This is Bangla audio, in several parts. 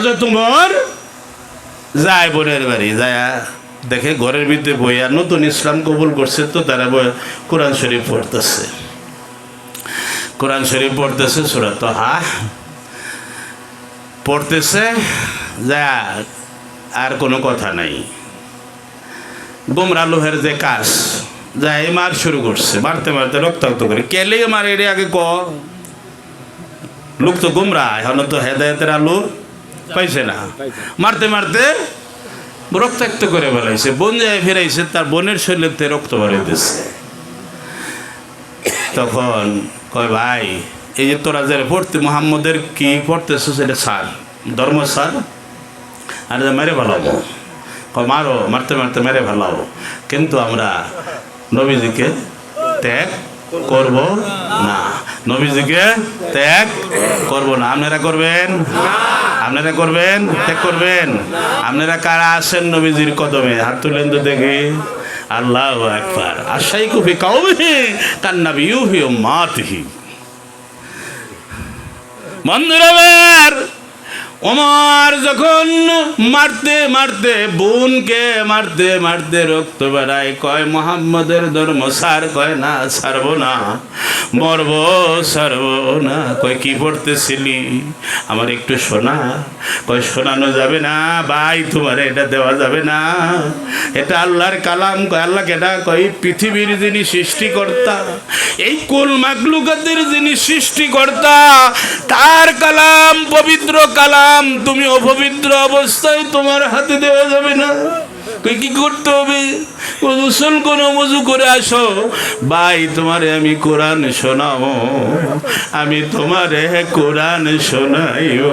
হজরত তোমার যায় বোনের বাড়ি, যায় দেখে ঘরের ভিতরে বইয়া নতুন ইসলাম কবুল করছে তো তারা কোরআন শরীফ পড়তেছে। কোরআন শরীফ পড়তেছে, সুরা তো হা পড়তেছে। যা, আর কোনো কথা নাই। গোমরা লোহের যে কাজ যাই মার শুরু করছে, মারতে মারতে রক্তাক্ত করে। কেলে মারে এটা আগে ক? লোক তো গুমরা, এখন তো হেদায়তের আলু। পাইছে না। মারতে মারতে রক্তাক্ত করে বেলাইছে বোন যায় ফেরাইছে, তার বোনের শরীরেতে রক্ত বাড়াইতেছে তখন কয়, ভাই, এই যে তোরা যে পড়তে, মোহাম্মদের কি পড়তেছ সেটা সার, ধর্ম সার। আর যে, মেরে ভালাবো কয়, মারো, মারতে মারতে মেরে ভালাবো কিন্তু আমরা নবীজিকে ত্যাগ করব না। নবীজিকে ত্যাগ করব না। আপনারা করবেন? আপনারা করবেন? ত্যাগ করবেন? আপনারা কারা আসেন নবীজির কদমে? হাত তুলেন তো দেখি। আল্লাহ একবার আশাই কুফি তার নাম ইউহি মাতহি বন্ধুরাবার ওমর যখন মারতে মারতে, বোনকে মারতে মারতে রক্ত বেড়ায়, কয় মোহাম্মদের ধর্ম সার, কয় না, সারব না, মরব, সারব না, কয় কি পড়তেছিলি? আমার একটু শোনা, কয় শোনানো যাবে না, ভাই তোমার এটা দেওয়া যাবে না। এটা আল্লাহর কালাম, কয় আল্লাহ কেটা কয় পৃথিবীর যিনি সৃষ্টিকর্তা, এই কুল মাকলুকাতের যিনি সৃষ্টিকর্তা, তার কালাম, পবিত্র কালাম তুমি অপবিত্র অবস্থায় তোমার হাতে দেওয়া যাবে না। কি করতে হবে? গোসল কোনো মজু করে আসো। ভাই, তোমারে আমি কোরআন শোনাও আমি তোমারে কোরআন শোনাইও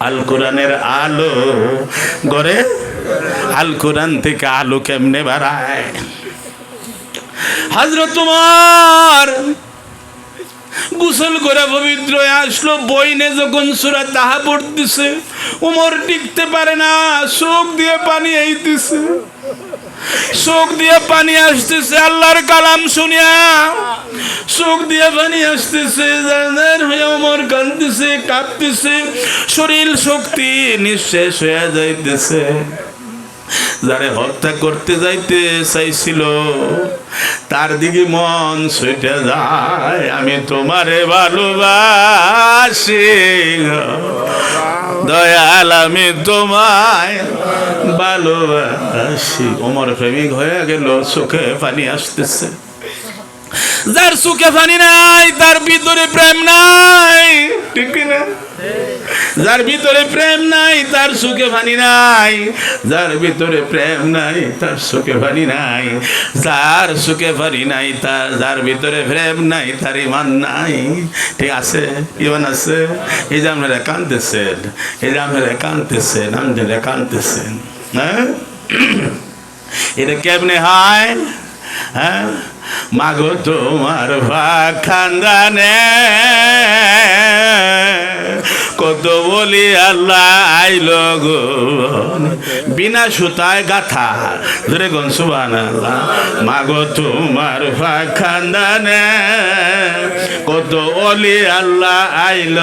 আল কোরআনের আলো গড়ে আল কোরআন থেকে আলো কেমনে বাড়ায়? হাজরত তোমার গোসল করে পবিত্র আসলো, বইনে যখন সুরা তাহা পড়তেছে উমর টিকতে পারে না চোখ দিয়ে পানি আইতেছে চোখ দিয়ে পানি আসতেছে, আল্লাহর কালাম শুনিয়া। চোখ দিয়ে পানি আসতেছে জানার হয়ে উমর কাঁদতেছে কাঁপতেছে শরীর শক্তি নিঃশেষ হয়ে যাইতেছে। যারে হত্যা করতে যাইতে চাইছিল, তার দিকে মন ছুটে যায়, আমি তোমারে ভালোবাসি। দয়াল, আমি তোমায় ভালোবাসি। ওমর প্রেমিক হয়ে গেল, চোখে পানি আসতেছে। যার চোখে পানি নাই, তার ভিতরে প্রেম নাই, ঠিক না যার ভিতরে প্রেম নাই, তার সুখে পানি নাই। যার ভিতরে প্রেম নাই, তার সুখে পানি নাই। যার সুখে পানি নাই, তার যার ভিতরে প্রেম নাই, তার ইমান নাই। ঠিক আছে? ইমান আছে? এই যে আপনারা কানতেছেন এই যে আপনারা কানতেছেন আপনারা কানতেছেন হ্যাঁ? এটা কেমনে হয়? হ্যাঁ? মাগো তোমার খানদানে। কত বলি আল্লাহ আইল গো। বিনা সুতায় গাথা। ধরে গন সুবান আল্লাহ মাগো তোমার খানদানে কত অলি আল্লাহ আইল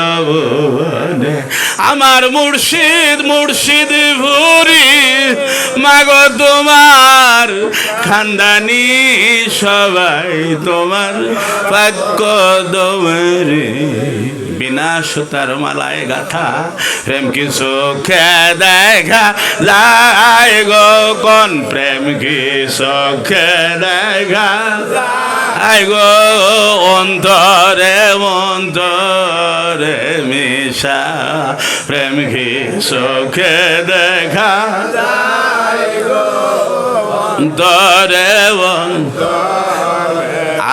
আমার মুর্শিদ মুর্শিদ ভুরি। মাগো তোমার খানদানি সবাই তোমার পাক্য দমরে বিনা সুতার মালায় গাথা। প্রেম কি চোখে দেখা? যায় গো, কোন প্রেম কি চোখে দেখা? আই গো, অন্তরে অন্তরে মিশা। প্রেম কি চোখে দেখা? দরে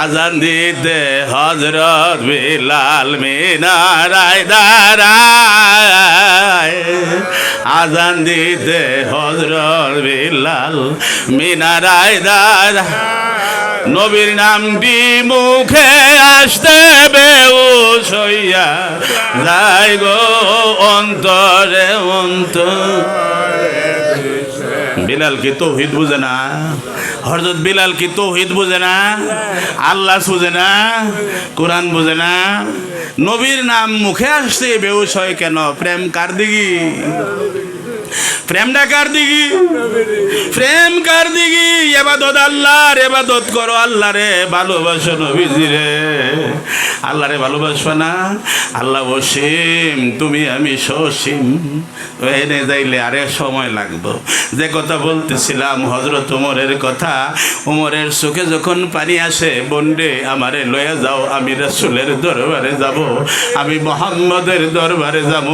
আজান দিতে হজরত বিলাল মিনারায় দাঁড়ায়। আজান দিতে হজরত বিলাল মিনারায় দাঁড়ায়। নবীর নামটি মুখে আসতে বেউস হইয়া যাই গো অন্তরে, অন্তর। বিলাল কি তৌহিদ বুঝে না? হরজত বিলাল কি তৌহিদ বুঝে না? আল্লাহ বুঝে না? কোরআন বুঝে না? নবীর নাম মুখে আসছে বেউস হয় কেন? প্রেম কার দিগি প্রেমটা কার দিগি প্রেম কার দিগি এবাদত আল্লাহর, এবাদত করো আল্লাহ রে ভালোবাসো নবীজি রে আল্লাহ রে ভালোবাসবা না? আল্লাহ বসিম তুমি আমি সসীম। এনে যাইলে আরে সময় লাগবো। যে কথা বলতেছিলাম হজরত উমরের কথা, উমরের চোখে যখন পানি আসে, বন্ডে আমারে লয়ে যাও, আমি রসুলের দরবারে যাব, আমি মোহাম্মদের দরবারে যাব।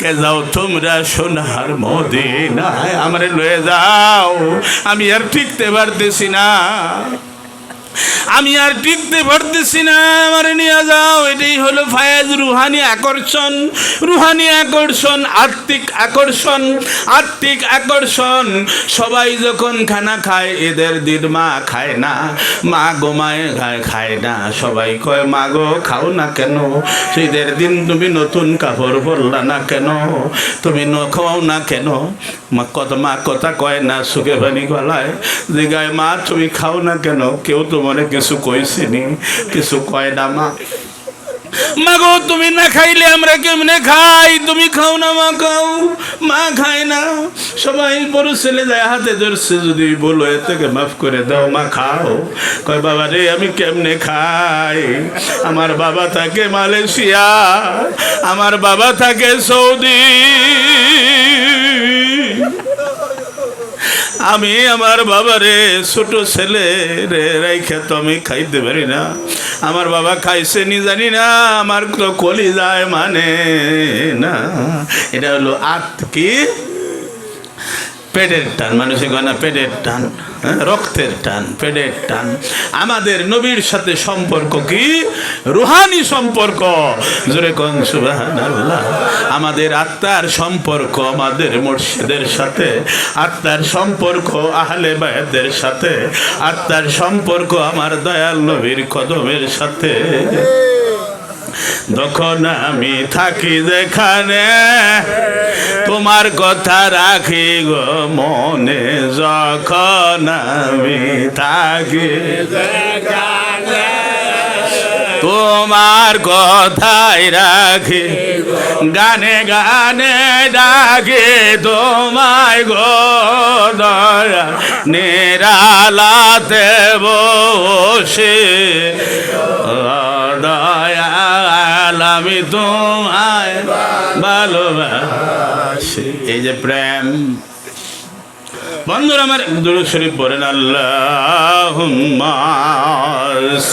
কে যাও তোমরা সোনার মদিনায় আমারে লয়ে যাও। আমি আর টিকতে পারতেছি না। আমি আর টিকতে পারতেছি না, আমার নিয়ে যাও। এটাই হলো ফায়াজ রুহানি আকর্ষণ। রুহানি আকর্ষণ, আত্মিক আকর্ষণ আত্মিক আকর্ষণ। সবাই যখন খানা খায়, এদের দিন মা খায় না, মা গোমায় খায় খায় না। সবাই কয়, মা গো, খাও না কেন? ঈদের দিন তুমি নতুন কাপড় পরলা না কেন? তুমি ন খাও না কেন? মা কত, মা কথা কয় না, সুখে ভানি গলায়। জিগায়, মা, তুমি খাও না কেন? কেউ তোমার কিছু কইছিনি কিছু কয় না মা। মা গো তুমি না খাইলে আমরা কেমনে খাই? তুমি খাও না, মা, খাও। মা খায় না। সবাই বড় ছেলে যায়, হাতে ধরছে যদি বলো এ মাফ করে দাও, মা, খাও। কয়, বাবা রে, আমি কেমনে খাই? আমার বাবা থাকে মালয়েশিয়া, আমার বাবা থাকে সৌদি। আমি আমার বাবারে ছোট ছেলে রে রাইখে তো আমি খাইতে পারি না। আমার বাবা খাইছে নি জানি না, আমার তো কলি যায় মানে না। এটা হলো আত কি পেটের টান মানুষের গনা পেটের টান হ্যাঁ, রক্তের টান পেটের টান। আমাদের নবীর সাথে সম্পর্ক কি? রুহানি সম্পর্ক। জোরে সুবহানাল্লাহ। আমাদের আত্মার সম্পর্ক আমাদের মুর্শিদের সাথে আত্মার সম্পর্ক আহলে বায়াতের সাথে আত্মার সম্পর্ক আমার দয়াল নবীর কদমের সাথে। তখন আমি থাকি যেখানে। তোমার কথা রাখি গো মনে, যখন আমি থাকি তোমার কথাই রাখি, গানে গানে ডাকে তোমায় গো দয়া। নিরালাতে বসে দয়াল আমি তোমায় ভালোবাসি। এই যে প্রেম। বন্ধুরা আমার দুরু শরীফ পড়েন আল্লাহ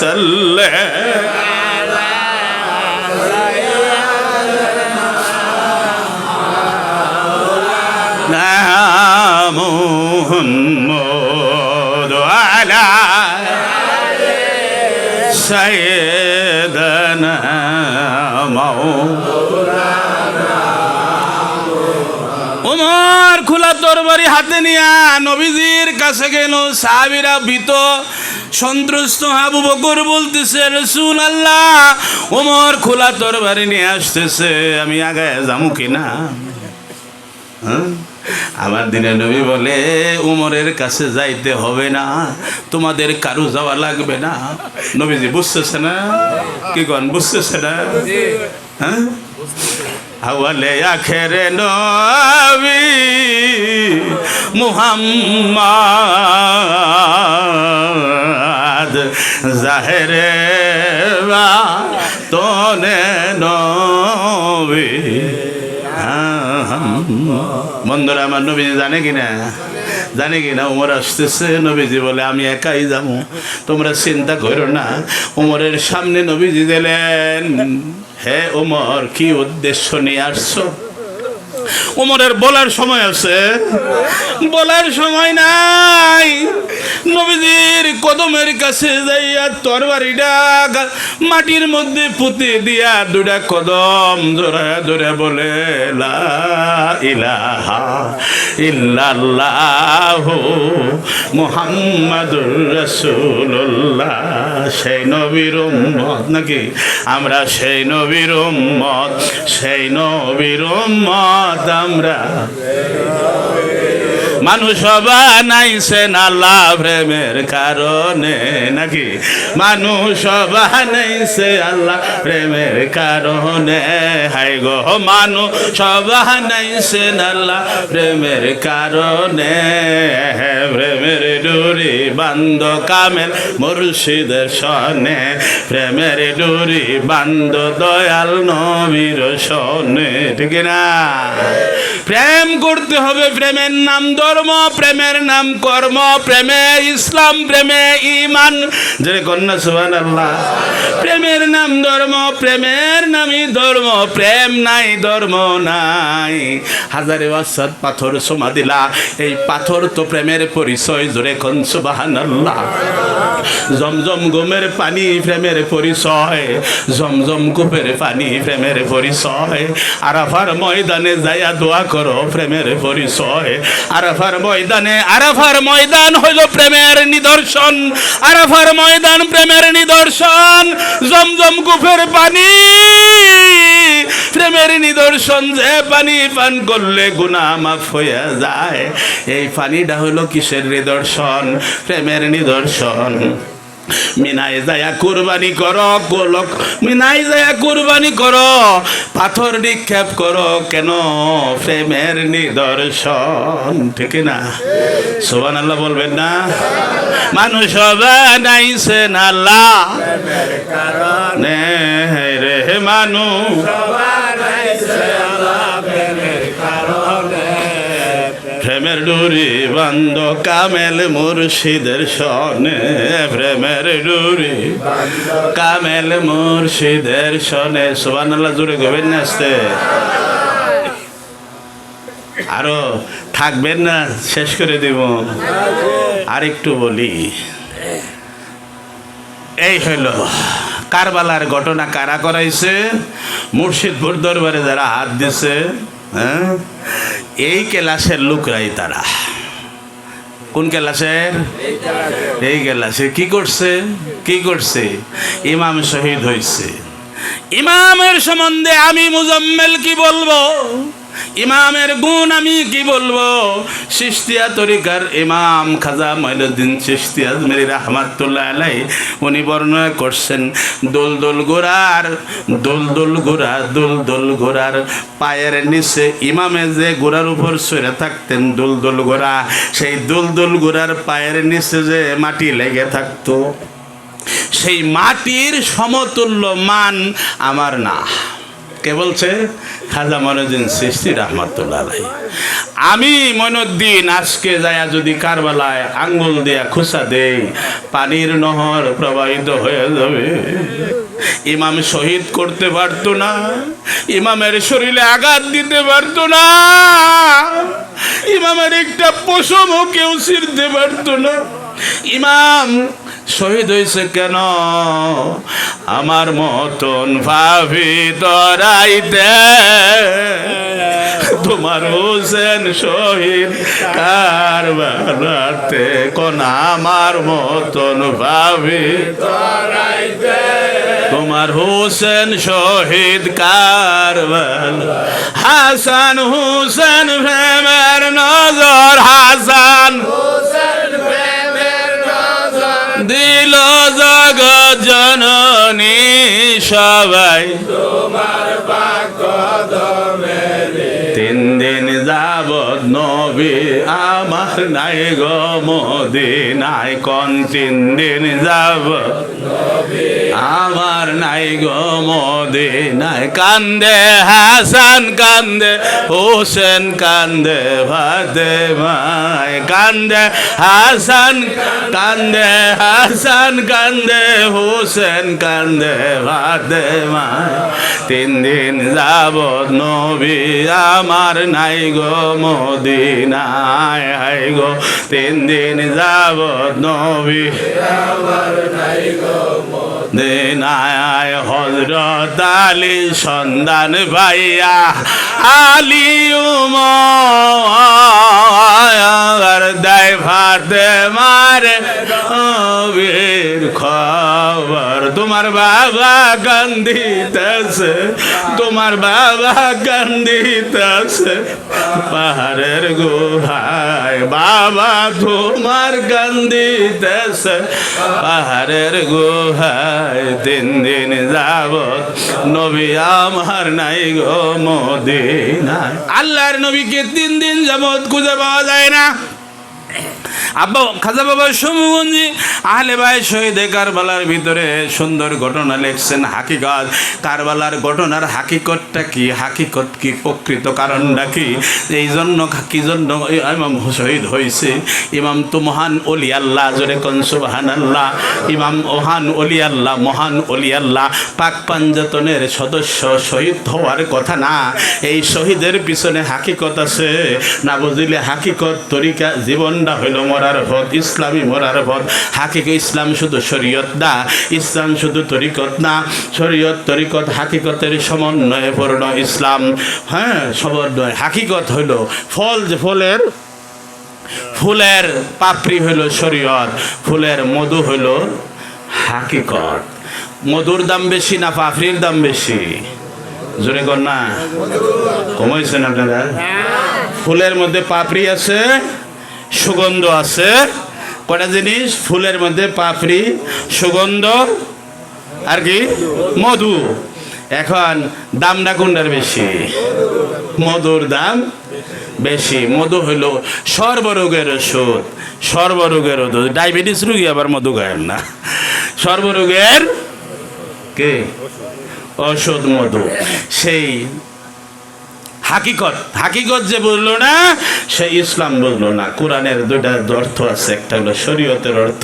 সাল্লে سيدنا مولانا ওমর খোলা তরবারি হাতে নিয়া নবীজির কাছে গেল সাহাবিরা ভীত সন্ত্রস্ত আবু বকর বলতেছে রসুল আল্লাহ ওমর খোলা তরবারি নিয়ে আসতেছে আমি আগায় যাবো কিনা হ্যাঁ? আমার দিনে নবী বলে, উমরের কাছে যাইতে হবে না, তোমাদের কারু যাওয়া লাগবে না। নবীজি, বুঝতেছে না? কি কন, বুঝতেছে না? হ্যাঁ? আওয়ালে আখেরে নবী জাহেরে বা তোনে নবী। বন্ধুরা, আমার নবীজি জানে কিনা? জানে কিনা? উমর আসতেছে নবীজি বলে, আমি একাই যাব। তোমরা চিন্তা করো না। উমরের সামনে নবীজি দিলেন হে উমর, কি উদ্দেশ্য নিয়ে আসছো? উমরের বলার সময় আছে। বলার সময় নাই। নবীজির কদমের কাছে যাইয়া তরবারিটা মাটির মধ্যে পুঁতে দিয়া দুটা কদম জোড়া জোড়া বলে, লা ইলাহা ইল্লাল্লাহ মুহাম্মাদুর রাসূলুল্লাহ। সেই নবীর উম্মত নাকি? আমরা সেই নবীর উম্মত, সেই নবীর উম্মত। উম্মত আমরা মানুষ বানাইছেন আল্লাহ প্রেমের কারণে নাকি? মানুষ বানাইছে আল্লাহ প্রেমের কারণে। হাই গো, মানুষ বানাইছেন আল্লাহ প্রেমের কারণে। প্রেমের ডুরি বান্দ কামেল মুর্শিদের সনে। প্রেমের ডুরি বান্দ দয়াল নবীর সনে, ঠিক না প্রেম করতে হবে, প্রেমের নাম ধর্ম প্রেমের নাম কর্ম, প্রেমে ইসলাম, প্রেমে ইমান যে কন্যা সুবান আল্লাহ প্রেমের নাম ধর্ম, প্রেমের নামই ধর্ম, প্রেম নাই, ধর্ম নাই। হাজারে ওয়াসাদ পাথর সোমা দিলা, এই পাথর তো প্রেমের পরিচয়, জোরে কন সুবাহান আল্লাহ জমজম গোমের পানি প্রেমের পরিচয়, জমজম কূপের পানি প্রেমের পরিচয়। আরাফার ময়দানে যাইয়া দোয়া করো, প্রেমের পরিচয়। আরাফার ময়দানে, আরাফার ময়দান হইল প্রেমের নিদর্শন। আরাফার ময়দান প্রেমের নিদর্শন, জমজম গুফের পানি। প্রেমের নিদর্শন যে পানি পান করলে গুণা মাফ হইয়া যায়। এই পানিটা হলো কিসের নিদর্শন? প্রেমের নিদর্শন। মিনাই যায়া কুরবানি কর গোলক। মিনাই যায়া কুরবানি কর পাথর নিক্ষেপ করো কেন? প্রেমের নিদর্শন ঠিক না? সোবান আল্লাহ বলবেন না? মানুষ বানাইছেন আল্লাহ রে মানুষ। প্রেমের ডুরি বন্ধ কামেল মুর্শিদের সনে, প্রেমের ডুরি কামেল মুর্শিদের সনে। সোবানাল্লাহ জুড়ে গবেন আসতে আরও থাকবেন না, শেষ করে দেব। আর একটু বলি, এই হইল কারবালার ঘটনা কারা করাইছে? মুর্শিদপুর দরবারে যারা হাত দিছে হ্যাঁ? এই কেলাসের লোকরাই তারা। কোন কেলাসের? এই কেলাসে। কি করছে? কি করছে? ইমাম শহীদ হয়েছে ইমামের সম্বন্ধে আমি মুজম্মেল কি বলব? ইমামের গুণ আমি কি বলব? সিস্তিয়া তরিকার ইমাম খাজা মঈনুদ্দিন চিস্তিয়া মেরি রহমাতুল্লাহ আলাই উনি বর্ণনা করছেন, দোল দোল গোড়ার, দোল দোল গোড়া, দোল দোল গোড়ার পায়ের নিচে ইমামে যে গোড়ার উপর সরে থাকতেন, দোল দোল গোড়া, সেই দোল দোল গোড়ার পায়ের নিচে যে মাটি লেগে থাকতো, সেই মাটির সমতুল্য মান আমার না। কে বলছে? খাজা মনুদ্দিন সৃষ্টি রহমতুল্লাহ। আমি মনুদ্দিন আজকে যায়া যদি কারবালায় আঙ্গুল দিয়া খুসা দেই, পানির নহর প্রবাহিত হয়ে যাবে। ইমাম শহীদ করতে পারতো না, ইমামের শরীরে আঘাত দিতে পারতো না, ইমামের একটা পশমও কেউ ছিঁড়তে পারতো না। ইমাম শহীদ হয়েছে কেন? আমার মতন ভাবি তরাইতে তোমার হোসেন শহীদ কারবারাতে কোন আমার মতন ভাবি তরাইতে তোমার হোসেন শহীদ কারবাল, হাসান হোসেন প্রেমের নজর হাসান সবাই। তিন নবী আমার নাই গো মদিনায় কোন তিন দিন যাবৎ আমার নাই গো মদিনায় কান্দে, হাসান কান্দে, হোসেন কান্দে ভাতে মায় কান্দে, হাসান কান্দে হাসান কান্দে, হোসেন কান্দে ভাতে মায় তিন দিন যাবৎ নবী আমার নাই গো মদিনায় হাই গো, তিন দিন যাবৎ নবী। দিনায় হজরত আলী সন্ধান ভাইয়া আলী উমর দেয় ভাতে মারে খবর তোমার বাবা কান্দিতেছে তোমার বাবা কান্দিতেছে পাহাড়ের গুহায় বাবা তোমার কান্দিতেছে পাহাড়ের গুহায় তিন দিন যাব, নবী আমার নাই গো মদিনায়। আল্লাহর নবীকে তিন দিন যাবত খুঁজে পাওয়া যায় না। আব্বা, খাজা বাবা সমগঞ্জি আহলে ভাই শহীদে কারবালার ভিতরে সুন্দর ঘটনা লেখছেন হাকিকত। কারবালার ঘটনার হাকিকতটা কি? হাকিকত কি? প্রকৃত কারণটা কি? এই জন্য কি জন্য ইমাম শহীদ হয়েছে ইমাম তো মহান অলি আল্লাহ, জোরে কনসুবাহান আল্লাহ ইমাম ওহান অলি আল্লাহ, মহান অলি আল্লাহ। পাক পাঞ্জাতনের সদস্য শহীদ হওয়ার কথা না। এই শহীদের পিছনে হাকিকত আছে। না বুঝিলে হাকিকত তরিকা জীবনটা হইল মরার পথ ইসলামী মরার পথ হাকিক ইসলাম শুধু শরীয়ত না ইসলাম শুধু তরিকত না। শরীয়ত তরিকত হাকিকতের সমন্বয়ে পূর্ণ ইসলাম। হ্যাঁ সমন্বয় হাকিকত হইল ফল যে ফলের ফুলের পাপড়ি হইল শরীয়ত ফুলের মধু হইল হাকিকত। মধুর দাম বেশি না পাপড়ির দাম বেশি? জোরে কর না। কমাইছেন আপনারা? ফুলের মধ্যে পাপড়ি আছে সুগন্ধ আছে। কটা জিনিস? ফুলের মধ্যে পাপড়ি, সুগন্ধ, আর কি? মধু। এখন দামটা কোনটার বেশি? মধুর দাম বেশি। মধু হইল সর্বরোগের ওষুধ। সর্বরোগের ওষুধ। ডায়াবেটিস রুগী আবার মধু খায় না। সর্বরোগের কে? ওষুধ, মধু। সেই হাকিকত। হাকিকত যে বুঝলো না, সে ইসলাম বুঝলো না। কোরআনের দুইটা অর্থ আছে, একটা হলো শরীয়তের অর্থ,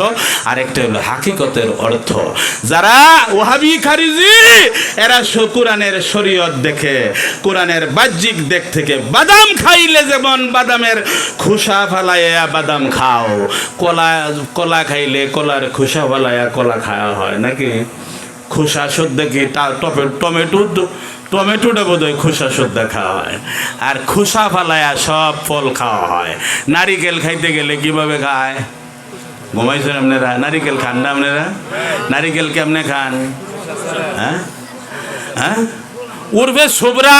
আর একটা হলো হাকিকতের অর্থ। যারা ওহাবি খারিজি, এরা কোরআনের শরীয়ত দেখে, কোরআনের বাহ্যিক দিক থেকে বাদাম খাইলে যেমন বাদামের খোসা ফালাইয়া বাদাম খাও, কলা কলা খাইলে কলার খোসা ফালাইয়া কলা খাওয়া হয়, নাকি? খোসা সদ্য কি? টমেটো টমেটোটা বোধ হয় খোসা সদ্য খাওয়া হয়। আর খোসা ফালায়া সব ফল খাওয়া হয়। নারিকেল খাইতে গেলে কীভাবে খায়? ঘুমাইছেন আপনারা? নারিকেল খান না আপনারা? নারিকেল কেমনে খান? হ্যাঁ? হ্যাঁ? উর্বে সোবরা।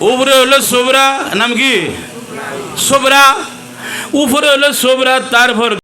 উপরে হলো সোবরা। নাম কি? সোবরা। উপরে হলো সোবরা, তারপর